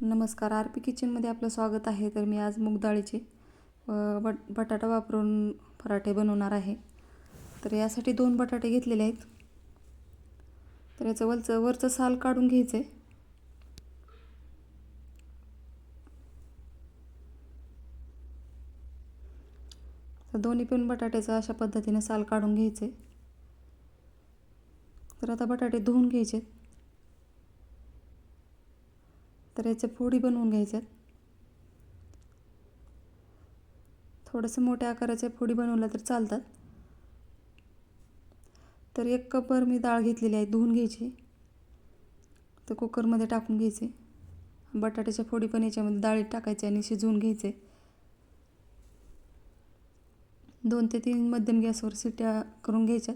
नमस्कार. R P किचनमध्ये आपलं स्वागत आहे. तर मी आज मूगडाळीचे बट बटाटा वापरून पराठे बनवणार आहे. तर यासाठी दोन बटाटे घेतलेले आहेत. तर याचं वरचं वरचं साल काढून घ्यायचं आहे तर दोन्ही पण बटाट्याचं अशा पद्धतीने साल काढून घ्यायचे तर आता बटाटे धुवून घ्यायचे तर याच्या फोडी बनवून घ्यायच्यात थोडंसं मोठ्या आकाराच्या फोडी बनवल्या तर चालतात. तर एक कपभर मी डाळ घेतलेली आहे धुवून घ्यायची. तर कुकरमध्ये टाकून घ्यायचे. बटाट्याच्या फोडी पण याच्यामध्ये डाळीत टाकायचे आणि शिजवून घ्यायचे. दोन ते तीन मध्यम गॅसवर सिट्या करून घ्यायच्या.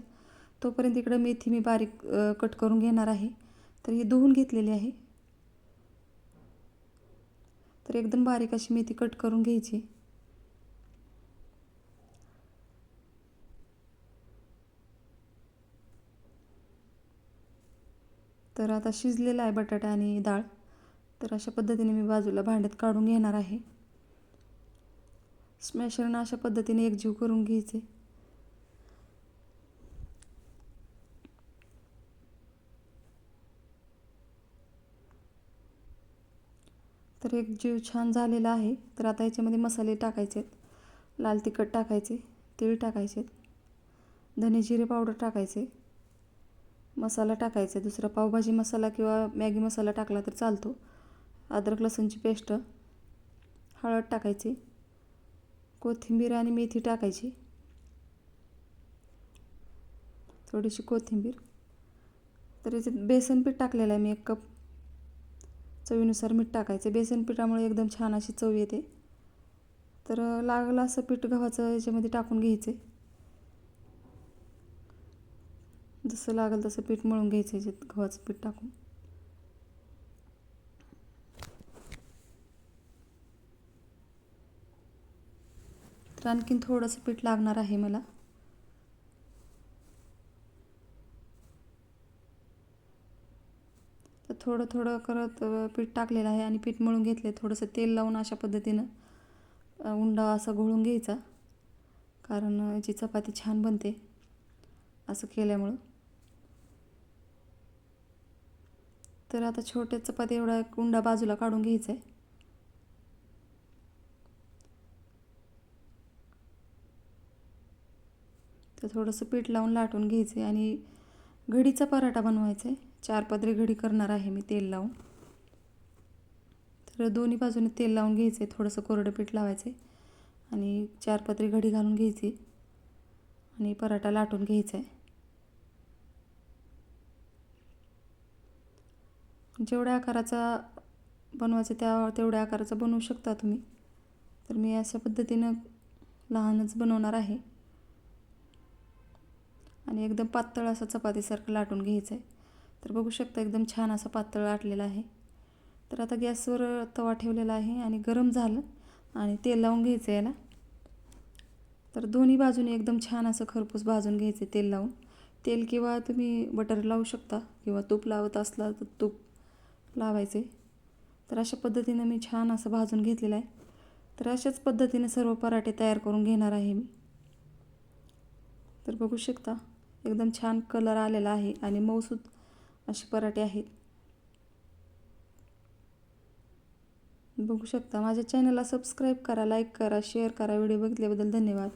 तोपर्यंत इकडं मेथी मी बारीक कट करून घेणार आहे. तर हे धुवून घेतलेली आहे. तर एकदम बारीक अशी मेथी कट करून घ्यायची. तर आता शिजलेला आहे बटाटा आणि डाळ. तर अशा पद्धतीने मी बाजूला भांड्यात काढून घेणार आहे. स्मॅशरनं अशा पद्धतीने एकजीव करून घ्यायचे. तर एक जीव छान झालेला आहे. तर आता याच्यामध्ये मसाले टाकायचे आहेत. लाल तिखट टाकायचे तीळ टाकायचे धने जिरे पावडर टाकायचे. मसाला टाकायचा दुसरा पावभाजी मसाला किंवा मॅगी मसाला टाकला तर चालतो. अद्रक लसूणची पेस्ट हळद टाकायची. कोथिंबीर आणि मेथी टाकायची. थोडीशी कोथिंबीर. तर याच्यात बेसन पीठ टाकलेलं आहे मी एक कप. चवीनुसार मीठ टाकायचे. बेसन पिठामुळे एकदम छान अशी चव येते. तर लागलं असं पीठ गव्हाचं याच्यामध्ये टाकून घ्यायचे. जसं लागेल तसं पीठ मळून घ्यायचं याच्यात गव्हाचं पीठ टाकून. तर आणखीन थोडंसं पीठ लागणार आहे मला. थोडं थोडं करत पीठ टाकलेलं आहे आणि पीठ मळून घेतले थोडंसं तेल लावून अशा पद्धतीनं उंडा असा घोळून घ्यायचा. कारण याची चपाती छान बनते असं केल्यामुळं. तर आता छोट्या चपाती एवढा उंडा बाजूला काढून घ्यायचा आहे तर थोडंसं पीठ लावून लाटून घ्यायचं आणि घडीचा पराठा बनवायचा आहे चार पदरी घडी करणार आहे मी तेल लावून. तर दोन्ही बाजूने तेल लावून घ्यायचं आहे थोडंसं कोरडं पीठ लावायचं आहे आणि चार पदरी घडी घालून घ्यायची. आणि पराठा लाटून घ्यायचा आहे जेवढ्या आकाराचा बनवायचा त्या तेवढ्या आकाराचा बनवू शकता तुम्ही. तर मी अशा पद्धतीनं लहानच बनवणार आहे. आणि एकदम पातळ असं चपातीसारखं लाटून घ्यायचं आहे तर बघू शकता एकदम छान असं पातळ लाटलेलं आहे. तर आता गॅसवर तवा ठेवलेला आहे आणि गरम झालं आणि तेल लावून घ्यायचं याला. तर दोन्ही बाजूने एकदम छान असं खरपूस भाजून घ्यायचं तेल लावून. तेल किंवा तुम्ही बटर लावू शकता किंवा तूप लावत असला तर तूप लावायचे तर अशा पद्धतीनं मी छान असं भाजून घेतलेलं आहे. तर अशाच पद्धतीने सर्व पराठे तयार करून घेणार आहे मी. तर बघू शकता एकदम छान कलर आलेला आहे आणि मऊसूद असे पराठे आहेत. बघू शकता माझ्या चॅनलला सबस्क्राईब करा लाईक करा शेअर करा. व्हिडिओ बघितल्याबद्दल धन्यवाद.